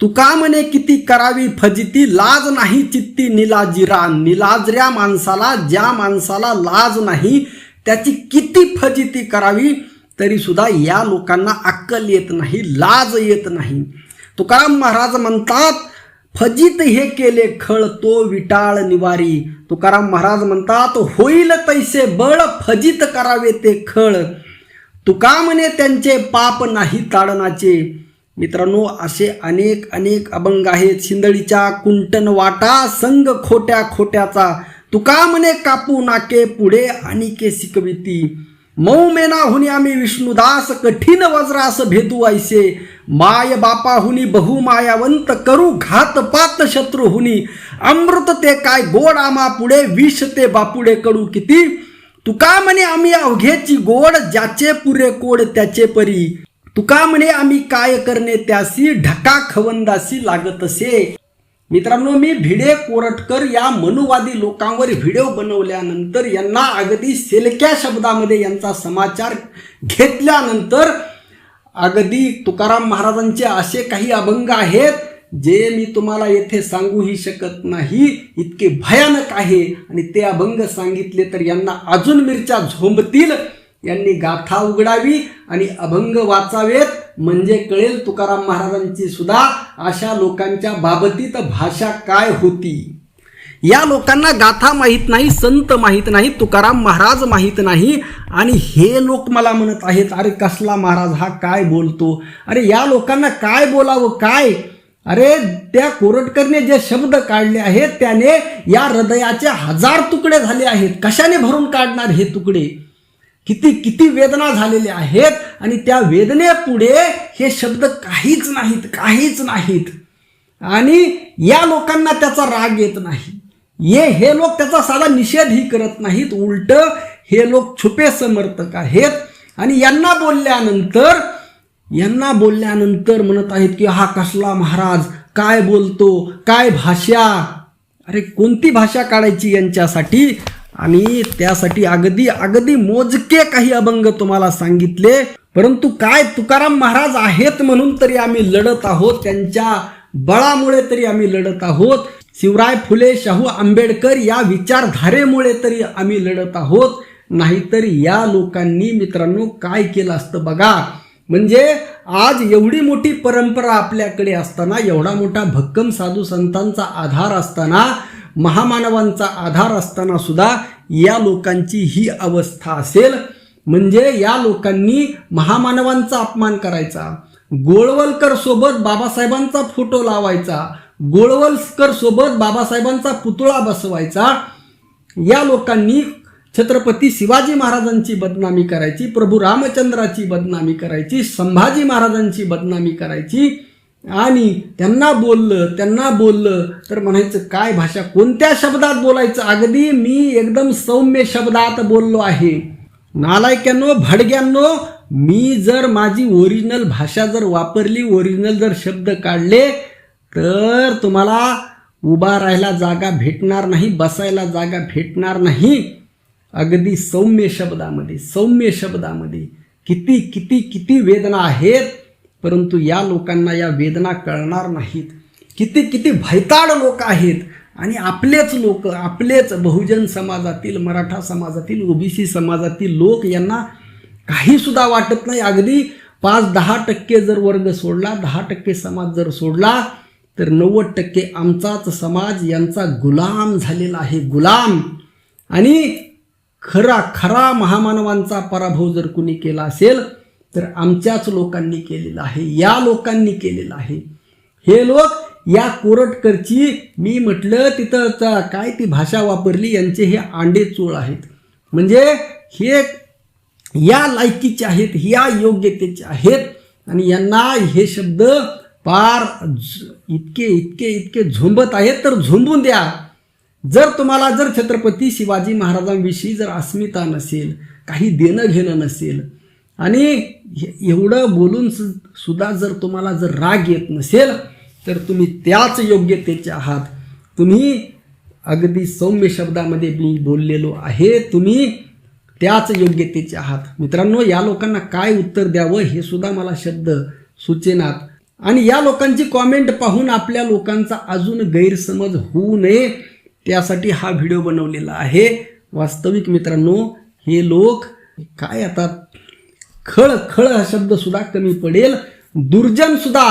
तुका म्हणे किती करावी फजिती लाज नाही चित्ती निलाजिरा. निलाजऱ्या माणसाला ज्या माणसाला लाज नाही त्याची किती फजिती करावी? तरी सुद्धा या लोकांना अक्कल येत नाही लाज येत नाही. तुकाराम महाराज म्हणतात फजित हे केले खळ तो विटाळ निवारी. तुकाराम महाराज म्हणतात होईल तैसे बळ फजित करावे ते खळ. तुका म्हणे त्यांचे पाप नाही ताडनाचे. मित्रांनो असे अनेक अनेक अभंग आहेत. शिंदळीच्या कुंटन वाटा संग खोट्या खोट्याचा. तुका म्हणे कापू नाके पुढे अनिके शिकविती. मऊ मेनाहुनी आम्ही विष्णुदास कठीण वज्रास भेदू ऐसे. माय बापा हुनी बहुमायावंत करू घातपात शत्रू हुनी. अमृत ते काय गोड आमा पुढे विष ते बापुडे कडू किती? तुका म्हणे आम्ही अवघेची गोड ज्याचे पुरे कोड त्याचे परी. तुका म्हणे आम्ही काय करणे त्यासी ढका खवंदासी लागत असे मित्रांनो मी भिडे कोरटकर या मनुवादी लोकांवर व्हिडिओ बनवल्यानंतर यांना अगदी सेलक्या शब्दामध्ये यांचा समाचार घेतल्यानंतर अगदी तुकाराम महाराजांचे असे काही अभंग आहेत जे मी तुम्हाला येथे सांगूही शकत नाही. इतके भयानक आहे. आणि ते अभंग सांगितले तर यांना अजून मिरच्या झोंबतील. यांनी गाथा उघडावी आणि अभंग वाचावेत. म्हणजे कळेल तुकाराम महाराजांची सुद्धा अशा लोकांच्या बाबतीत भाषा काय होती. या लोकांना गाथा माहीत नाही संत माहीत नाही तुकाराम महाराज माहीत नाही. आणि हे लोक मला म्हणत आहेत अरे कसला महाराज हा काय बोलतो? अरे या लोकांना काय बोलावं काय? अरे त्या कोरटकरने जे शब्द काढले आहेत त्याने या हृदयाचे हजार तुकडे झाले आहेत. कशाने भरून काढणार हे तुकडे? किती किती वेदना झालेल्या आहेत आणि त्या वेदनेपुढे हे शब्द काहीच नाहीत काहीच नाहीत. आणि या लोकांना त्याचा राग येत नाही. ये हे लोक त्याचा साधा निषेधही करत नाहीत. उलट हे लोक छुपे समर्थक आहेत. आणि यांना बोलल्यानंतर यांना बोलल्यानंतर म्हणत आहेत की हा कसला महाराज काय बोलतो काय भाषा? अरे कोणती भाषा काढायची यांच्यासाठी? आणि त्यासाठी अगदी अगदी मोजके काही अभंग तुम्हाला सांगितले. परंतु काय तुकाराम महाराज आहेत म्हणून तरी आम्ही लढत आहोत त्यांच्या बळामुळे तरी आम्ही लढत आहोत. शिवराय फुले शाहू आंबेडकर या विचारधारेमुळे तरी आम्ही लढत आहोत. नाहीतर या लोकांनी मित्रांनो काय केलं असतं बघा. म्हणजे आज एवढी मोठी परंपरा आपल्याकडे असताना एवढा मोठा भक्कम साधू संतांचा आधार असताना महामानवांचा आधार असताना सुद्धा या लोकांची ही अवस्था असेल. म्हणजे या लोकांनी महामानवांचा अपमान करायचा. गोळवलकर सोबत बाबासाहेबांचा फोटो लावायचा. गोळवलकर सोबत बाबासाहेबांचा पुतळा बसवायचा. या लोकांनी छत्रपती शिवाजी महाराजांची बदनामी करायची प्रभू रामचंद्राची बदनामी करायची संभाजी महाराजांची बदनामी करायची. आणि त्यांना बोललं त्यांना बोललं तर म्हणायचं काय भाषा? कोणत्या शब्दात बोलायचं? अगदी मी एकदम सौम्य शब्दात बोललो आहे. नालायक्यांनो भडग्यांनो मी जर माझी ओरिजिनल भाषा जर वापरली ओरिजिनल जर शब्द काढले तर तुम्हाला उभा राहायला जागा भेटणार नाही बसायला जागा भेटणार नाही. अगदी सौम्य शब्दामध्ये सौम्य शब्दामध्ये किती किती किती वेदना आहेत परंतु या लोकांना या वेदना कळणार नाहीत. किती किती भैताड लोक आहेत. आणि आपलेच लोक आपलेच बहुजन समाजातील मराठा समाजातील ओबीसी समाजातील लोक यांना काहीसुद्धा वाटत नाही. अगदी पाच दहा टक्के जर वर्ग सोडला दहा टक्के समाज जर सोडला तर नव्वद टक्के आमचाच समाज यांचा गुलाम झालेला आहे. गुलाम. आणि खरा खरा महामानवांचा पराभव जर कुणी केला असेल तर आमच्याच लोकांनी केलेलं आहे या लोकांनी केलेलं आहे. हे लोक या कोरटकरची मी म्हटलं तिथं चा- काय ती भाषा वापरली यांचे हे आंडे चोळ आहेत. म्हणजे हे या लायकीचे आहेत या योग्यतेचे आहेत. आणि यांना हे शब्द पार इतके इतके इतके झोंबत आहेत तर झोंबून द्या. जर तुम्हाला जर छत्रपती शिवाजी महाराजांविषयी जर अस्मिता नसेल काही देणं घेणं नसेल आणि एवढं बोलून सु- सुद्धा जर तुम्हाला जर राग येत नसेल तर तुम्ही त्याच योग्यतेचे आहात. तुम्ही अगदी सौम्य शब्दामध्ये मी बोललेलो आहे तुम्ही त्याच योग्यतेचे आहात. मित्रांनो या लोकांना काय उत्तर द्यावं हे सुद्धा मला शब्द सुचेनात. आणि या लोकांची कॉमेंट पाहून आपल्या लोकांचा अजून गैरसमज होऊ नये त्यासाठी हा व्हिडिओ बनवलेला आहे. वास्तविक मित्रांनो हे लोक काय आता खळ खळ हा शब्द सुद्धा कमी पडेल. दुर्जन सुद्धा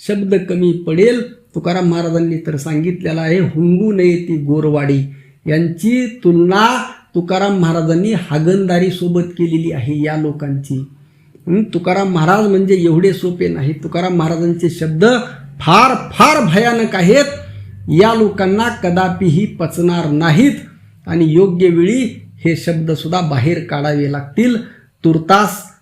शब्द कमी पडेल. तुकाराम महाराजांनी तर सांगितलेला आहे हुंगू नये ती गोरवाडी. यांची तुलना तुकाराम महाराजांनी हागणदारी सोबत केलेली आहे या लोकांची. तुकाराम महाराज म्हणजे एवढे सोपे नाही तुकाराम महाराजांचे शब्द फार फार भयानक आहेत. या लोकांना कदापिही पचणार नाहीत आणि योग्य वेळी हे शब्दसुद्धा बाहेर काढावे लागतील. तुर्तास